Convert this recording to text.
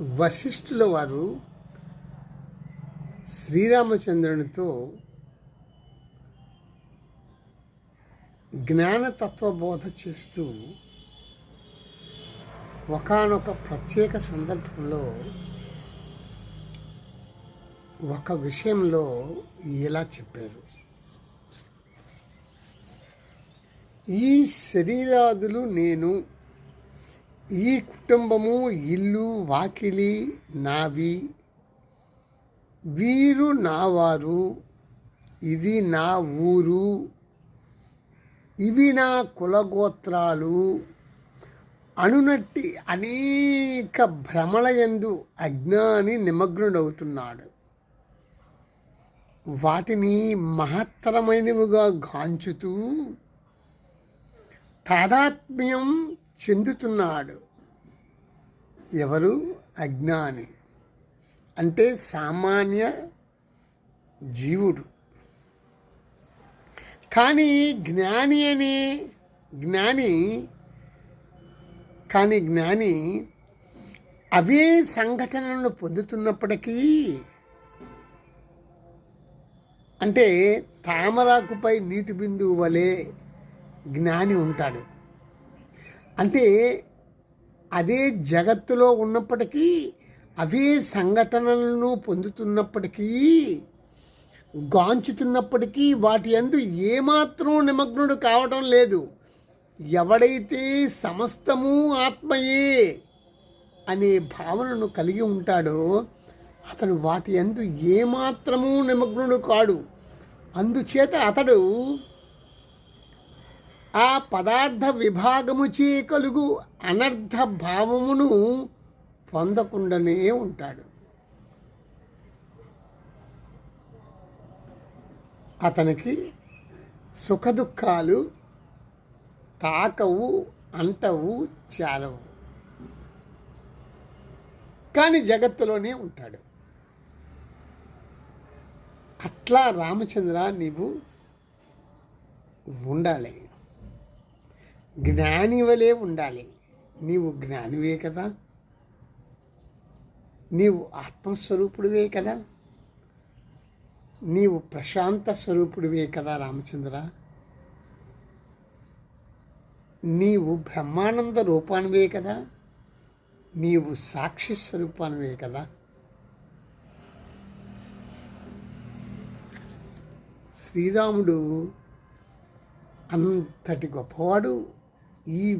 వశిష్ఠుల వారు శ్రీరామచంద్రునితో జ్ఞానతత్వబోధ చేస్తూ ఒకానొక ప్రత్యేక సందర్భంలో ఒక విషయంలో ఇలా చెప్పారు. ఈ శరీరాదులు నేను ఈ కుటుంబము ఇల్లు వాకిలి నావి. వీరు నావారు ఇది నా ఊరు. ఇవి నా కులగోత్రాలు. అనునట్టి అనేక భ్రమలయందు అజ్ఞాని నిమగ్నుడవుతున్నాడు. వాటిని మహత్తరమైనవిగా గాంచుతూ తాదాత్మ్యం చెందుతున్నాడు. ఎవరు? అజ్ఞాని. అంటే సామాన్య జీవుడు. కానీ జ్ఞాని అనే జ్ఞాని కానీ జ్ఞాని అవే సంఘటనలను పొందుతున్నప్పటికీ అంటే తామరాకుపై నీటి బిందువు వలె జ్ఞాని ఉంటాడు. అంటే అదే జగత్తులో ఉన్నప్పటికీ అవే సంఘటనలను పొందుతున్నప్పటికీ గాంచుతున్నప్పటికీ వాటి అందు ఏమాత్రం నిమగ్నుడు కావటం లేదు. ఎవడైతే సమస్తము ఆత్మయే అనే భావనను కలిగి ఉంటాడో అతడు వాటి అందు ఏమాత్రము నిమగ్నుడు కాడు. అందుచేత అతడు ఆ పదార్థ విభాగముచే కలుగు అనర్థ భావమును పొందకుండానే ఉంటాడు. అతనికి సుఖదుఖాలు తాకవు అంటవు చాలవు. కానీ జగత్తులోనే ఉంటాడు. అట్లా రామచంద్ర నీవు ఉండాలి. జ్ఞానివలే ఉండాలి. నీవు జ్ఞానివే కదా. నీవు ఆత్మస్వరూపుడివే కదా. నీవు ప్రశాంత స్వరూపుడివే కదా రామచంద్ర. నీవు బ్రహ్మానంద రూపానివే కదా. నీవు సాక్షి స్వరూపానివే కదా. శ్రీరాముడు అంతటి గొప్పవాడు. ఈ